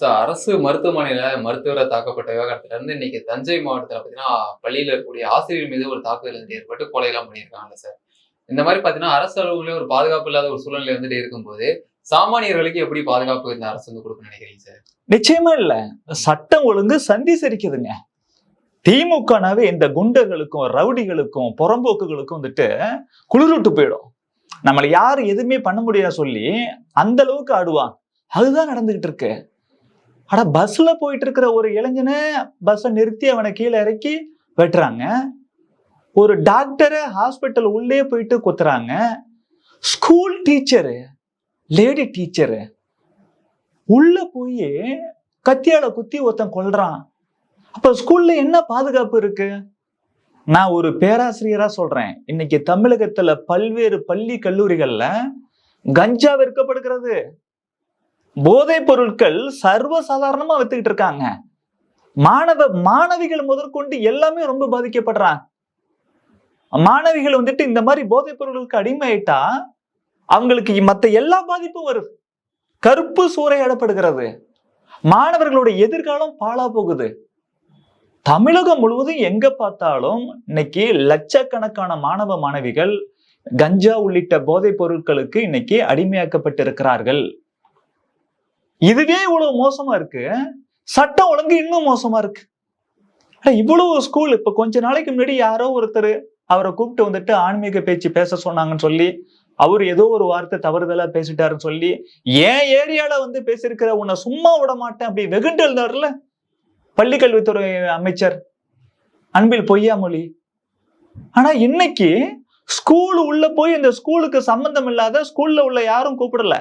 So அரசு மருத்துவமனையில் மருத்துவரை தாக்கப்பட்ட விவகாரத்துல இருந்து இன்னைக்கு தஞ்சை மாவட்டத்தில் பார்த்தீங்கன்னா பள்ளியில இருக்கக்கூடிய ஆசிரியர் மீது ஒரு தாக்குதல் வந்து ஏற்பட்டு கொலையெல்லாம் பண்ணியிருக்காங்க சார் இந்த மாதிரி பார்த்தீங்கன்னா அரசு அலுவலகங்களே ஒரு பாதுகாப்பு இல்லாத ஒரு சூழ்நிலை வந்துட்டு இருக்கும்போது சாமானியர்களுக்கு எப்படி பாதுகாப்பு இந்த அரசு வந்து கொடுக்க நினைக்கிறீங்க சார் நிச்சயமா இல்ல. சட்டம் ஒழுங்கு சந்தி சரிக்குதுங்க திமுகனாவே இந்த குண்டர்களுக்கும் ரவுடிகளுக்கும் புறம்போக்குகளுக்கும் வந்துட்டு குளிரூட்டு போயிடும். நம்மளை யாரும் எதுவுமே பண்ண முடியாது சொல்லி அந்த அளவுக்கு ஆடுவாங்க. அதுதான் நடந்துகிட்டு இருக்கு. ஆனா பஸ்ல போயிட்டு இருக்கிற ஒரு இளைஞனை பஸ்ஸை நிறுத்தி அவனை கீழே இறக்கி வெட்டுறாங்க. ஒரு டாக்டரை ஹாஸ்பிட்டல் உள்ளே போயிட்டு குத்துறாங்க. ஸ்கூல் டீச்சரு லேடி டீச்சரு உள்ள போய் கத்தியால குத்தி ஒருத்தன் கொள்றான் அப்ப ஸ்கூல்ல என்ன பாதுகாப்பு இருக்கு? நான் ஒரு பேராசிரியரா சொல்றேன். இன்னைக்கு தமிழகத்துல பல்வேறு பள்ளி கல்லூரிகள்ல கஞ்சா விற்கப்படுகிறது. போதைப் பொருட்கள் சர்வசாதாரணமா வித்துக்கிட்டு இருக்காங்க. மாணவ மாணவிகள் முதற்கொண்டு எல்லாமே ரொம்ப பாதிக்கப்படுறாங்க. மாணவிகள் வந்துட்டு இந்த மாதிரி போதைப் பொருட்களுக்கு அடிமையிட்டா அவங்களுக்கு மத்த எல்லா பாதிப்பும் வருது. கருப்பு சூறையாடப்படுகிறது மாணவர்களுடைய எதிர்காலம் பாழா போகுது. தமிழகம் முழுவதும் எங்க பார்த்தாலும் இன்னைக்கு லட்சக்கணக்கான மாணவ மாணவிகள் கஞ்சா உள்ளிட்ட போதைப் பொருட்களுக்கு இன்னைக்கு அடிமையாக்கப்பட்டிருக்கிறார்கள். இதுவே இவ்வளவு மோசமா இருக்கு? சட்டம் ஒழுங்கு இன்னும் மோசமா இருக்கு. இவ்வளவு ஸ்கூல் இப்ப கொஞ்ச நாளைக்கு முன்னாடி யாரோ ஒருத்தர் அவரை கூப்பிட்டு வந்துட்டு ஆன்மீக பேச்சு பேச சொன்னாங்கன்னு சொல்லி அவர் ஏதோ ஒரு வார்த்தை தவறுதலா பேசிட்டாருன்னு சொல்லி ஏன் ஏரியால வந்து பேசியிருக்கிற உன்னை சும்மா விட மாட்டேன். அப்படி வெகுண்டு எழுந்தாருல பள்ளிக்கல்வித்துறை அமைச்சர் அன்பில் பொய்யாமொழி. ஆனா இன்னைக்கு ஸ்கூல் உள்ள போய் இந்த ஸ்கூலுக்கு சம்பந்தம் இல்லாத ஸ்கூல்ல உள்ள யாரும் கூப்பிடல.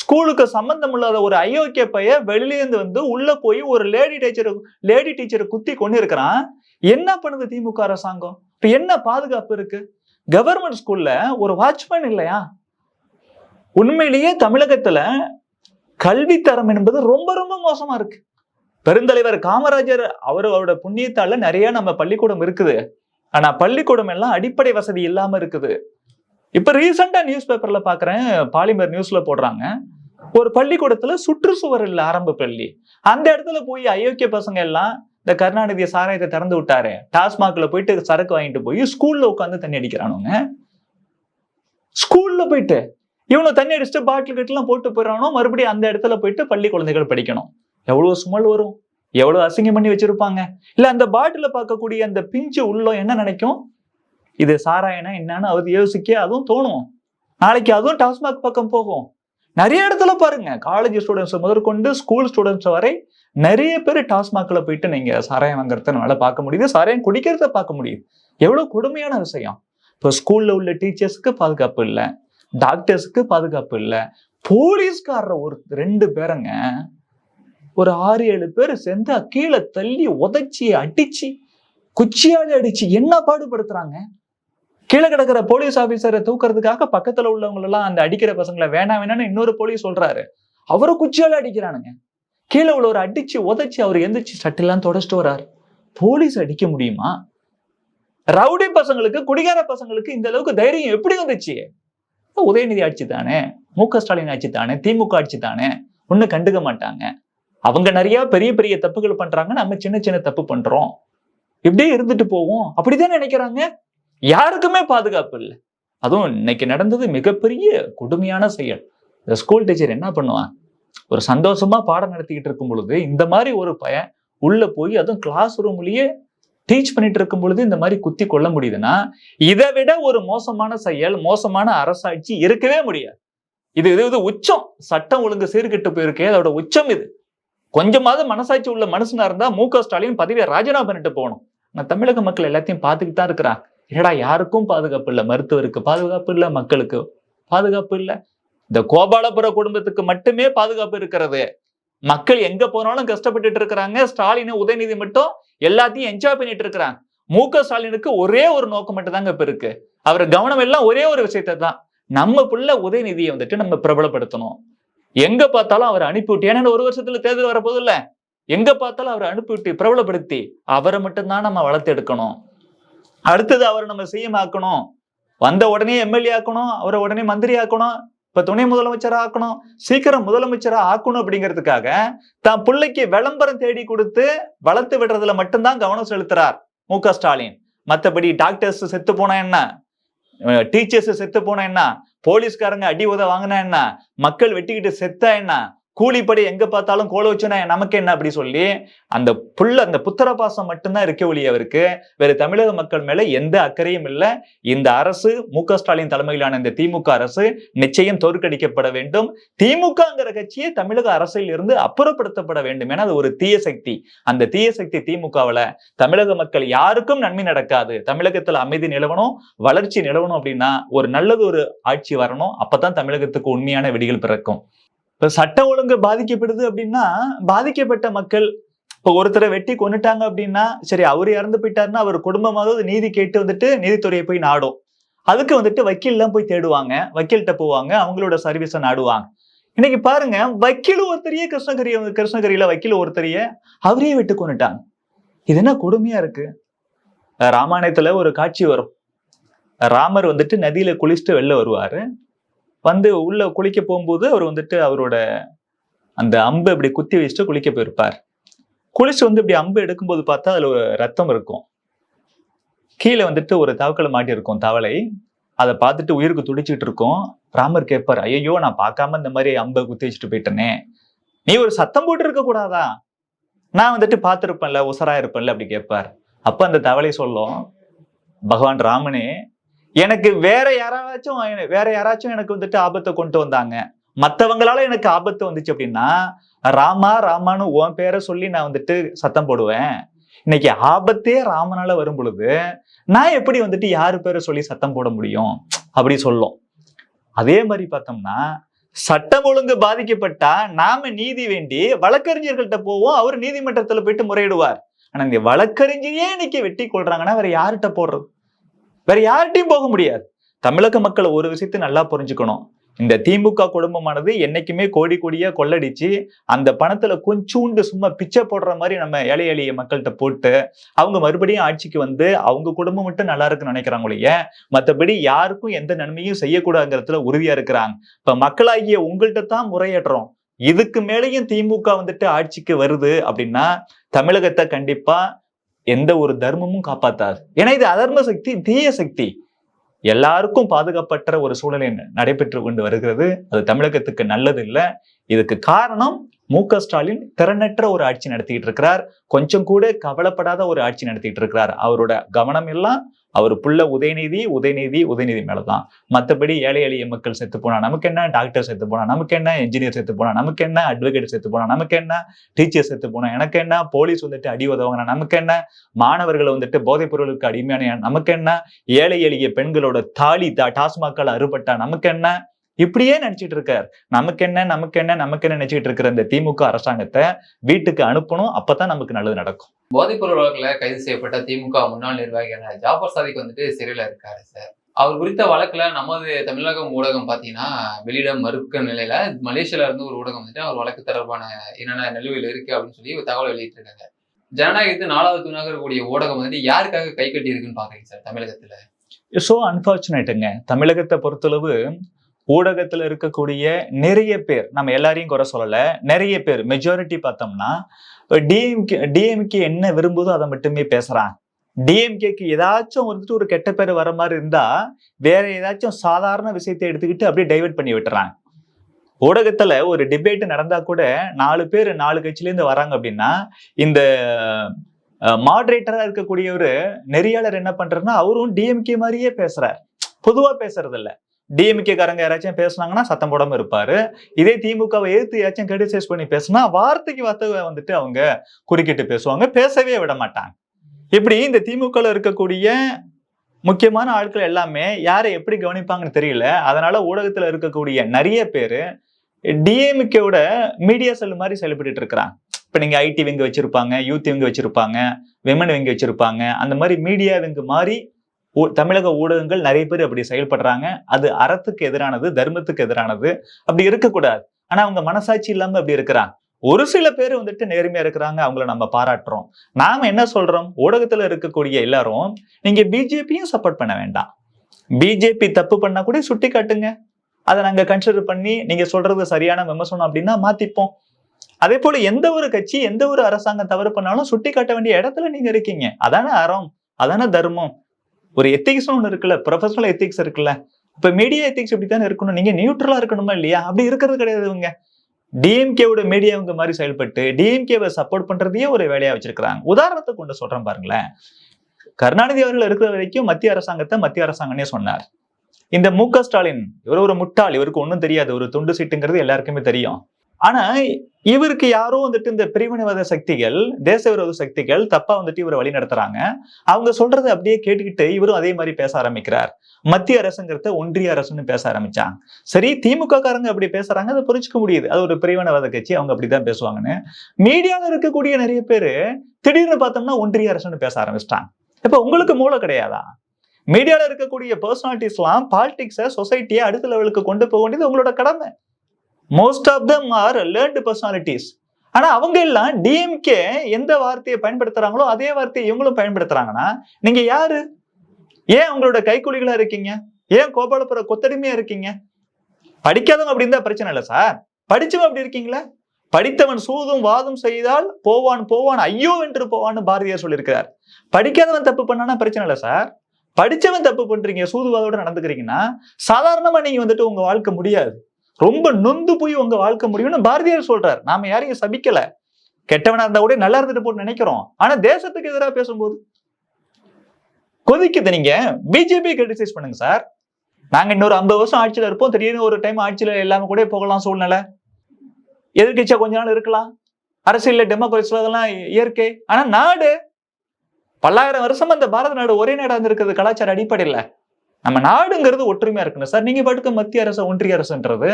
ஸ்கூலுக்கு சம்பந்தம் இல்லாத ஒரு அயோக்கிய பைய வெளியிலேருந்து வந்து உள்ள போய் ஒரு லேடி டீச்சர் லேடி டீச்சரை குத்தி கொண்டு இருக்கிறான். என்ன பண்ணுது திமுக அரசாங்கம்? இப்போ என்ன பாதுகாப்பு இருக்கு? கவர்மெண்ட் ஸ்கூல்ல ஒரு வாட்ச்மேன் இல்லையா? உண்மையிலேயே தமிழகத்துல கல்வித்தரம் என்பது ரொம்ப ரொம்ப மோசமா இருக்கு. பெருந்தலைவர் காமராஜர் அவர் அவரோட புண்ணியத்தால நிறைய நம்ம பள்ளிக்கூடம் இருக்குது. ஆனா பள்ளிக்கூடம் எல்லாம் அடிப்படை வசதி இல்லாம இருக்குது. இப்ப ரீசெண்டா நியூஸ் பேப்பர்ல பாக்குறேன் பாலிமர் நியூஸ்ல போடுறாங்க. ஒரு பள்ளிக்கூடத்துல சுற்றுச்சுவர் இல்ல ஆரம்ப பள்ளி. அந்த இடத்துல போய் அயோக்கிய பசங்க எல்லாம் இந்த கருணாநிதி சாராயத்தை திறந்து விட்டாரு. டாஸ்மாக்ல போயிட்டு சரக்கு வாங்கிட்டு போய் ஸ்கூல்ல உட்காந்து தண்ணி அடிக்கிறானுங்க. ஸ்கூல்ல போயிட்டு இவனை தண்ணி அடிச்சுட்டு பாட்டில் கட்டெல்லாம் போட்டு போயிடறானோ மறுபடியும் அந்த இடத்துல போயிட்டு பள்ளி குழந்தைகள் படிக்கணும். எவ்வளவு சுமல் வரும்? எவ்வளவு அசிங்கம் பண்ணி வச்சிருப்பாங்க? இல்ல அந்த பாட்டில பார்க்கக்கூடிய அந்த பிஞ்சு உள்ளோ என்ன நினைக்கும்? இது சாராயனா என்னன்னு அது யோசிக்க அதுவும் தோணும். நாளைக்கு அதுவும் டாஸ்மாக் பக்கம் போகும். நிறைய இடத்துல பாருங்க காலேஜ் ஸ்டூடெண்ட்ஸ் முதற்கொண்டு ஸ்கூல் ஸ்டூடெண்ட்ஸ் வரை நிறைய பேர் டாஸ்மாக்ல போயிட்டு நீங்க சாராயம் வாங்குறத நம்மளால பார்க்க முடியுது. சாராயம் குடிக்கிறத பார்க்க முடியுது. எவ்வளவு கொடுமையான விஷயம். இப்போ ஸ்கூல்ல உள்ள டீச்சர்ஸ்க்கு பாதுகாப்பு இல்லை. டாக்டர்ஸ்க்கு பாதுகாப்பு இல்லை. போலீஸ்காரர் ஒரு ரெண்டு பேருங்க ஒரு ஆறு ஏழு பேர் சேர்ந்து கீழே தள்ளி உதைச்சி அடிச்சு குச்சியால அடிச்சு என்ன பாடுபடுத்துறாங்க? கீழே கிடக்கிற போலீஸ் ஆபீசரை தூக்குறதுக்காக பக்கத்துல உள்ளவங்க எல்லாம் அந்த அடிக்கிற பசங்களை வேணாம் வேணாம்னு இன்னொரு போலீஸ் சொல்றாரு. அவரை குச்சியால அடிக்கிறானுங்க. கீழே உள்ளவர் அடிச்சு உதைச்சு அவர் எந்திரிச்சு சட்டெல்லாம் தொடச்சிட்டு வர்றாரு. போலீஸ் அடிக்க முடியுமா? ரவுடி பசங்களுக்கு குடிகார பசங்களுக்கு இந்த அளவுக்கு தைரியம் எப்படி வந்துச்சு? உதயநிதி ஆட்சி தானே மு க ஸ்டாலின் ஆட்சி தானே திமுக ஆட்சி தானே ஒன்னும் கண்டுக்க மாட்டாங்க. அவங்க நிறைய பெரிய பெரிய தப்புகள் பண்றாங்க நம்ம சின்ன சின்ன தப்பு பண்றோம். இப்படியே இருந்துட்டு போவோம். அப்படிதான் நினைக்கிறாங்க. யாருக்குமே பாதுகாப்பு இல்லை. அதுவும் இன்னைக்கு நடந்தது மிகப்பெரிய கொடுமையான செயல். இந்த ஸ்கூல் டீச்சர் என்ன பண்ணுவான்? ஒரு சந்தோஷமா பாடம் நடத்திக்கிட்டு இருக்கும் பொழுது இந்த மாதிரி ஒரு பையன் உள்ள போய் அதுவும் கிளாஸ் ரூம்லயே டீச் பண்ணிட்டு இருக்கும் பொழுது இந்த மாதிரி குத்தி கொள்ள முடியுதுன்னா இதை விட ஒரு மோசமான செயல் மோசமான அரசாட்சி இருக்கவே முடியாது. இது இது இது உச்சம். சட்டம் ஒழுங்கு சீர்கெட்டு போயிருக்கே அதோட உச்சம் இது. கொஞ்சமாவது மனசாட்சி உள்ள மனுஷனா இருந்தா மு க ஸ்டாலின் பதவியை ராஜினாமா பண்ணிட்டு போகணும். நான் தமிழக மக்கள் எல்லாத்தையும் பார்த்துக்கிட்டு தான் இருக்கிறாங்க. ஏடா யாருக்கும் பாதுகாப்பு இல்லை? மருத்துவருக்கு பாதுகாப்பு இல்லை? மக்களுக்கு பாதுகாப்பு இல்லை? இந்த கோபாலபுர குடும்பத்துக்கு மட்டுமே பாதுகாப்பு இருக்கிறது. மக்கள் எங்க போனாலும் கஷ்டப்பட்டுட்டு இருக்கிறாங்க. ஸ்டாலின் உதயநிதி மட்டும் எல்லாத்தையும் என்ஜாய் பண்ணிட்டு இருக்கிறாங்க. மு க ஸ்டாலினுக்கு ஒரே ஒரு நோக்கம் மட்டும் தாங்க இப்ப இருக்கு. அவர் கவனம் எல்லாம் ஒரே ஒரு விஷயத்தை தான் நம்ம புள்ள உதயநிதியை வந்துட்டு நம்ம பிரபலப்படுத்தணும். எங்க பார்த்தாலும் அவர் அனுப்பிவிட்டு ஏன்னா ஒரு வருஷத்துல தேர்தல் வரப்போது இல்ல எங்க பார்த்தாலும் அவரை அனுப்பிவிட்டு பிரபலப்படுத்தி அவரை மட்டும்தான் நம்ம வளர்த்து எடுக்கணும். அடுத்தது அவரை நம்ம சிஎம் ஆக்கணும் வந்த உடனே எம்எல்ஏ ஆக்கணும் அவரை உடனே மந்திரி ஆக்கணும் இப்ப துணை முதலமைச்சரா ஆக்கணும் சீக்கிரம் முதலமைச்சரா ஆக்கணும் அப்படிங்கிறதுக்காக தான் பிள்ளைக்கு விளம்பரம் தேடி கொடுத்து வளர்த்து விடுறதுல மட்டும்தான் கவனம் செலுத்துறார் மு க ஸ்டாலின். மற்றபடி டாக்டர்ஸ் செத்து போனா என்ன? டீச்சர்ஸ் செத்து போனா என்ன? போலீஸ்காரங்க அடி உத வாங்கினா என்ன? மக்கள் வெட்டிக்கிட்டு செத்தா என்ன? கூலிப்படி எங்க பார்த்தாலும் கோல வச்சுனா நமக்கு என்ன அப்படி சொல்லி அந்த புள்ள அந்த புத்திர பாசம் மட்டும்தான் இருக்க ஒழிய அவருக்கு. வேற தமிழக மக்கள் மேல எந்த அக்கறையும் இல்லை. இந்த அரசு மு ஸ்டாலின் தலைமையிலான இந்த திமுக அரசு நிச்சயம் தோற்கடிக்கப்பட வேண்டும். திமுகங்கிற கட்சியை தமிழக அரசில் இருந்து அப்புறப்படுத்தப்பட வேண்டும். என அது ஒரு தீய சக்தி. அந்த தீய சக்தி திமுகவுல தமிழக மக்கள் யாருக்கும் நன்மை நடக்காது. தமிழகத்தில் அமைதி நிலவணும் வளர்ச்சி நிலவணும் அப்படின்னா ஒரு நல்லது ஒரு ஆட்சி வரணும். அப்பதான் தமிழகத்துக்கு உண்மையான வெடிகள் பிறக்கும். இப்ப சட்ட ஒழுங்கு பாதிக்கப்படுது அப்படின்னா பாதிக்கப்பட்ட மக்கள் இப்போ ஒருத்தரை வெட்டி கொன்னுட்டாங்க அப்படின்னா சரி அவர் இறந்து போயிட்டாருன்னா அவர் குடும்பமாவது நீதி கேட்டு வந்துட்டு நீதித்துறையை போய் நாடும். அதுக்கு வந்துட்டு வக்கீல்லாம் போய் தேடுவாங்க. வக்கீல்கிட்ட போவாங்க. அவங்களோட சர்வீஸை நாடுவாங்க. இன்னைக்கு பாருங்க வக்கீல் ஒருத்தரையே கிருஷ்ணகிரி கிருஷ்ணகிரியில வக்கீல் ஒருத்தரையே அவரையே வெட்டு கொண்டுட்டாங்க இது என்ன கொடுமையா இருக்கு? ராமாயணத்துல ஒரு காட்சி வரும். ராமர் வந்துட்டு நதியில குளிச்சுட்டு வெளில வருவாரு. வந்து உள்ள குளிக்க போகும்போது அவர் வந்துட்டு அவரோட அந்த அம்பு இப்படி குத்தி வச்சுட்டு குளிக்க போயிருப்பார். குளிச்சு வந்து இப்படி அம்பு எடுக்கும்போது பார்த்தா அதுல ஒரு ரத்தம் இருக்கும். கீழே வந்துட்டு ஒரு தவக்களை மாட்டி இருக்கும் தவளை. அதை பார்த்துட்டு உயிருக்கு துடிச்சிட்டு இருக்கோம். ராமர் கேட்பார் ஐயோ நான் பார்க்காம இந்த மாதிரி அம்பை குத்தி வச்சுட்டு போயிட்டேனே. நீ ஒரு சத்தம் போட்டு இருக்க கூடாதா? நான் வந்துட்டு பார்த்துருப்பேன்ல உசரா இருப்பேன்ல அப்படி கேட்பார். அப்ப அந்த தவளை சொல்லும் பகவான் ராமனே எனக்கு வேற யாராச்சும் வேற யாராச்சும் எனக்கு வந்துட்டு ஆபத்தை கொண்டு வந்தாங்க. மற்றவங்களால எனக்கு ஆபத்து வந்துச்சு அப்படின்னா ராமா ராமான்னு உன் பேரை சொல்லி நான் வந்துட்டு சத்தம் போடுவேன். இன்னைக்கு ஆபத்தே ராமனால வரும் பொழுது நான் எப்படி வந்துட்டு யாரு பேரை சொல்லி சத்தம் போட முடியும்? அப்படி சொல்லும். அதே மாதிரி பார்த்தோம்னா சட்டம் ஒழுங்கு பாதிக்கப்பட்டா நாம நீதி வேண்டி வழக்கறிஞர்கள்ட்ட போவோம். அவர் நீதிமன்றத்துல போயிட்டு முறையிடுவார். ஆனா இந்த வழக்கறிஞரே இன்னைக்கு வெட்டி கொள்றாங்கன்னா வேற யார்கிட்ட போடுறது? வேற யார்கிட்டையும் போக முடியாது. தமிழக மக்களை ஒரு விஷயத்தை நல்லா புரிஞ்சுக்கணும். இந்த திமுக குடும்பமானது என்னைக்குமே கோடி கோடியா கொள்ளடிச்சு அந்த பணத்துல கொஞ்சூண்டு சும்மா பிச்சை போடுற மாதிரி நம்ம ஏழை எளிய மக்கள்கிட்ட போட்டு அவங்க மறுபடியும் ஆட்சிக்கு வந்து அவங்க குடும்பம் மட்டும் நல்லா இருக்குன்னு நினைக்கிறாங்களே மற்றபடி யாருக்கும் எந்த நன்மையும் செய்யக்கூடாதுங்கிறதுல உறுதியா இருக்கிறாங்க. இப்ப மக்களாகிய உங்கள்கிட்ட தான் முறையேற்றோம். இதுக்கு மேலேயும் திமுக வந்துட்டு ஆட்சிக்கு வருது அப்படின்னா தமிழகத்தை கண்டிப்பா எந்த ஒரு தர்மமும் காப்பாத்தாது. ஏன்னா இது அதர்ம சக்தி தீய சக்தி. எல்லாருக்கும் பாதுகாப்பற்ற ஒரு சூழ்நிலை நடைபெற்று கொண்டு வருகிறது. அது தமிழகத்துக்கு நல்லது இல்லை இதுக்கு காரணம் மு க ஸ்டாலின் திறனற்ற ஒரு ஆட்சி நடத்திட்டு இருக்கிறார். கொஞ்சம் கூட கவலைப்படாத ஒரு ஆட்சி நடத்திட்டு இருக்கிறார். அவரோட கவனம் எல்லாம் அவர் புள்ள உதயநிதி உதயநிதி உதயநிதி மேலதான். மற்றபடி ஏழை எளிய மக்கள் செத்து போனா நமக்கு என்ன? டாக்டர் செத்து போனா நமக்கு என்ன? இன்ஜினியர் செத்து போனா நமக்கு என்ன? அட்வொகேட் செத்து போனா நமக்கு என்ன? டீச்சர் செத்து போனா எனக்கு என்ன? போலீஸ் வந்துட்டு அடி உதவங்கனா நமக்கு என்ன? மாணவர்கள் வந்துட்டு போதைப் பொருளுக்கு அடிமையான நமக்கு என்ன? ஏழை எளிய பெண்களோட தாலி தா டாஸ்மாக்கால் அறுபட்டா நமக்கு என்ன? இப்படியே நினைச்சிட்டு இருக்கார் நமக்கு என்ன நமக்கு என்ன நமக்கு என்ன நினைச்சிட்டு இருக்கிற இந்த திமுக அரசாங்கத்தை வீட்டுக்கு அனுப்பணும் அப்பதான் நமக்கு நல்லது நடக்கும். போதைப்பொருள் வழக்கில் கைது செய்யப்பட்ட திமுக முன்னாள் நிர்வாகியான ஜாபர் சாதிக் வந்துட்டு சிறையில் இருக்காரு சார். அவர் குறித்த வழக்குல நமது தமிழகம் ஊடகம் பார்த்தீங்கன்னா வெளியிட மறுக்க நிலையில மலேசியால இருந்து ஒரு ஊடகம் வந்துட்டு அவர் வழக்கு தொடர்பான என்னென்ன நிலுவையில் இருக்கு அப்படின்னு சொல்லி தகவல் வெளியிட்டிருக்காங்க. ஜனநாயகத்து நாலாவது தூணாக இருக்கக்கூடிய ஊடகம் வந்துட்டு யாருக்காக கை கட்டி இருக்குன்னு பாக்குறீங்க சார் தமிழகத்துல? ஸோ அன்பார்ச்சுனேட்டுங்க தமிழகத்தை பொறுத்தளவு ஊடகத்தில் இருக்கக்கூடிய நிறைய பேர் நம்ம எல்லாரையும் குறை சொல்லலை நிறைய பேர் மெஜாரிட்டி பார்த்தோம்னா டிஎம்கே டிஎம்கே என்ன விரும்புதோ அதை மட்டுமே பேசுகிறாங்க டிஎம்கேக்கு ஏதாச்சும் வந்துட்டு ஒரு கெட்ட பேர் வர மாதிரி இருந்தால் வேற ஏதாச்சும் சாதாரண விஷயத்தை எடுத்துக்கிட்டு அப்படியே டைவெர்ட் பண்ணி விட்டுறாங்க. ஊடகத்துல ஒரு டிபேட் நடந்தா கூட நாலு பேர் நாலு கட்சியிலேருந்து வராங்க அப்படின்னா இந்த மாடரேட்டரா இருக்கக்கூடியவர் நெறியாளர் என்ன பண்றாருன்னா அவரும் டிஎம்கே மாதிரியே பேசுகிறார் பொதுவா பேசுறது டிஎம்கே காரங்க யாராச்சும் பேசுனாங்கன்னா சத்தம் போடாம இருப்பாரு. இதே திமுகவை எதிர்த்து யாச்சும் கிரிட்டிசைஸ் பண்ணி பேசுனா வார்த்தைக்கு வார்த்தை வந்துட்டு அவங்க குறுக்கிட்டு பேசுவாங்க. பேசவே விட மாட்டாங்க. இப்படி இந்த திமுகவில் இருக்கக்கூடிய முக்கியமான ஆட்கள் எல்லாமே யாரை எப்படி கவனிப்பாங்கன்னு தெரியல. அதனால ஊடகத்துல இருக்கக்கூடிய நிறைய பேர் டிஎம்கேவோட மீடியா செல் மாதிரி செயல்பட்டு இருக்கிறாங்க. இப்போ நீங்கள் ஐடி விங்க வச்சுருப்பாங்க யூத் விங்க வச்சுருப்பாங்க விமன் விங்க வச்சுருப்பாங்க. அந்த மாதிரி மீடியா விங்கு மாதிரி தமிழக ஊடகங்கள் நிறைய பேர் அப்படி செயல்படுறாங்க. அது அறத்துக்கு எதிரானது தர்மத்துக்கு எதிரானது. அப்படி இருக்கக்கூடாது. ஆனா அவங்க மனசாட்சி இல்லாம அப்படி இருக்கிறாங்க. ஒரு சில பேர் வந்துட்டு நேர்மையா இருக்கிறாங்க அவங்கள நம்ம பாராட்டுறோம். நாம என்ன சொல்றோம்? ஊடகத்துல இருக்கக்கூடிய எல்லாரும் நீங்க பிஜேபியும் சப்போர்ட் பண்ண வேண்டாம். பிஜேபி தப்பு பண்ணா கூட சுட்டி காட்டுங்க. அதை நாங்க கன்சிடர் பண்ணி நீங்க சொல்றது சரியான விமர்சனம் அப்படின்னா மாத்திப்போம். அதே போல எந்த ஒரு கட்சி எந்த ஒரு அரசாங்கம் தவறு பண்ணாலும் சுட்டி காட்ட வேண்டிய இடத்துல நீங்க இருக்கீங்க. அதானே அறம். அதானே தர்மம். ஒரு எத்திக்ஸ் ஒன்று இருக்குல்ல ப்ரொஃபஷனல் எத்திக்ஸ் இருக்குல்ல. இப்போ மீடியா எத்திக்ஸ் இப்படி தானே இருக்கணும்? நீங்க நியூட்ரலா இருக்கணுமா இல்லையா? அப்படி இருக்கிறது கிடையாது இவங்க. டிஎம்கேவோட மீடியா இவங்க மாதிரி செயல்பட்டு டிஎம்கேவை சப்போர்ட் பண்றதையே ஒரு வேலையா வச்சிருக்கிறாங்க. உதாரணத்தை கொண்டு சொல்றேன் பாருங்களேன். கருணாநிதி அவர்கள் இருக்கிற வரைக்கும் மத்திய அரசாங்கத்தை மத்திய அரசாங்கம்னே சொன்னார். இந்த மு க ஸ்டாலின் இவர் ஒரு முட்டாள் இவருக்கு ஒன்றும் தெரியாது. ஒரு துண்டு சீட்டுங்கிறது எல்லாருக்குமே தெரியும். ஆனா இவருக்கு யாரோ வந்துட்டு இந்த பிரிவினைவாத சக்திகள் தேச விரோத சக்திகள் தப்பா வந்துட்டு இவரை வழி நடத்துறாங்க. அவங்க சொல்றதை அப்படியே கேட்டுக்கிட்டு இவரும் அதே மாதிரி பேச ஆரம்பிக்கிறார். மத்திய அரசுங்கிறத ஒன்றிய அரசுன்னு பேச ஆரம்பிச்சாங்க. சரி திமுக காரங்க அப்படி பேசுறாங்க அதை புரிஞ்சுக்க முடியுது. அது ஒரு பிரிவினைவாத கட்சி அவங்க அப்படிதான் பேசுவாங்கன்னு. மீடியாவில் இருக்கக்கூடிய நிறைய பேரு திடீர்னு பார்த்தோம்னா ஒன்றிய அரசுன்னு பேச ஆரம்பிச்சிட்டாங்க. இப்ப உங்களுக்கு மூளை கிடையாதா? மீடியால இருக்கக்கூடிய பர்சனாலிட்டிஸ்லாம் பாலிடிக்ஸை சொசைட்டியை அடுத்த லெவலுக்கு கொண்டு போக வேண்டியது உங்களோட கடமை. Most of them are learned personalities ஆனா அவங்க எல்லாம் டிஎம்கே எந்த வார்த்தையை பயன்படுத்துறாங்களோ அதே வார்த்தையை இவங்களும் பயன்படுத்துறாங்கன்னா நீங்க யாரு? ஏன் உங்களோட கைக்கூலிகளா இருக்கீங்க? ஏன் கோபாலபுர கொத்தடிமையா இருக்கீங்க? படிக்காதவங்க அப்படி இருந்தா பிரச்சனை இல்லை சார். படிச்சவன் அப்படி இருக்கீங்களா? படித்தவன் சூதும் வாதம் செய்தால் போவான் போவான் ஐயோ என்று போவான்னு பாரதியார் சொல்லியிருக்கிறார். படிக்காதவன் தப்பு பண்ணானா பிரச்சனை இல்லை சார். படிச்சவன் தப்பு பண்றீங்க சூதுவாதோட நடந்துக்கிறீங்கன்னா சாதாரணமா நீங்க வந்துட்டு உங்க வாழ்க்கை முடியாது. ரொம்ப நொந்து போய் உங்க வாழ்க்கை முடியும்னு பாரதியார் சொல்றாரு. நாம யாரையும் சபிக்கல. கெட்டவனா இருந்தா கூட நல்லா இருந்துட்டு போட்டு நினைக்கிறோம். ஆனா தேசத்துக்கு எதிராக பேசும்போது? கொதிக்குது நீங்க. பிஜேபி கிரிட்டிசைஸ் பண்ணுங்க சார். நாங்க இன்னொரு ஐம்பது வருஷம் ஆட்சியில இருப்போம். திடீர்னு ஒரு டைம் ஆட்சியில இல்லாம கூட போகலாம் சூழ்நிலை. எதிர்கட்சியா கொஞ்ச நாள் இருக்கலாம். அரசியல்ல டெமோக்ரஸி அதெல்லாம் இயற்கை. ஆனா நாடு பல்லாயிரம் வருஷம் அந்த பாரத நாடு ஒரே நாடா இருந்திருக்கிறது கலாச்சார அடிப்படையில். நம்ம நாடுங்கிறது ஒற்றுமையா இருக்கணும். சார் நீங்க பாட்டுக்கு மத்திய அரசு ஒன்றிய அரசுன்றது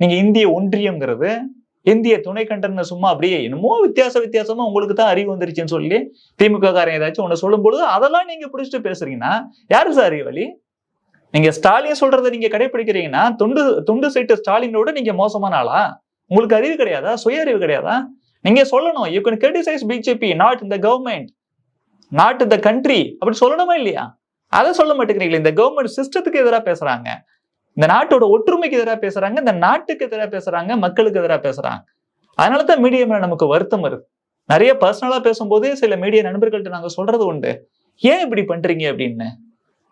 நீங்க இந்திய ஒன்றியம்ங்கிறது இந்திய துணை கண்டன சும்மா அப்படியே என்னமோ வித்தியாச வித்தியாசமா உங்களுக்கு தான் அறிவு வந்துருச்சுன்னு சொல்லி திமுக காரன் ஏதாச்சும் ஒண்ணு சொல்லும் பொழுது அதெல்லாம் நீங்க பிடிச்சிட்டு பேசுறீங்கன்னா யாரு சார் அறிவாளி நீங்க ஸ்டாலின் சொல்றதை நீங்க கடைபிடிக்கிறீங்கன்னா துண்டு துண்டு சைட்டு ஸ்டாலினோட நீங்க மோசமான ஆளா? உங்களுக்கு அறிவு கிடையாதா? சுய அறிவு கிடையாதா? நீங்க சொல்லணும். You can criticise BJP not இந்த கவர்மெண்ட் நாட் இந்த கண்ட்ரி அப்படி சொல்லணுமா இல்லையா? அதை சொல்ல மாட்டேங்கிறீங்களே இந்த கவர்மெண்ட் சிஸ்டத்துக்கு எதிராக பேசுறாங்க. இந்த நாட்டோட ஒற்றுமைக்கு எதிராக பேசுறாங்க இந்த நாட்டுக்கு எதிராக பேசுறாங்க மக்களுக்கு எதிராக பேசுறாங்க. அதனால தான் மீடியா மேல நமக்கு வருத்தம் வருது. நிறைய பர்சனலா பேசும்போதே சில மீடியா நண்பர்கள்ட்ட நாங்க சொல்றது உண்டு. ஏன் இப்படி பண்றீங்க அப்படின்னு?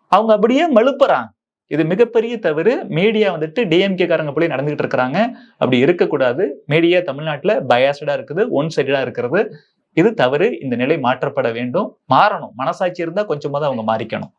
அவங்க அப்படியே மழுப்புறாங்க. இது மிகப்பெரிய தவறு. மீடியா வந்துட்டு டிஎம்கே காரங்க போய் நடந்துகிட்டு இருக்கிறாங்க. அப்படி இருக்கக்கூடாது. மீடியா தமிழ்நாட்டுல பயாசடா இருக்குது ஒன் சைடடா இருக்கிறது. இது தவறு. இந்த நிலை மாற்றப்பட வேண்டும். மாறணும். மனசாட்சி இருந்தா தான் அவங்க மாறிக்கணும்.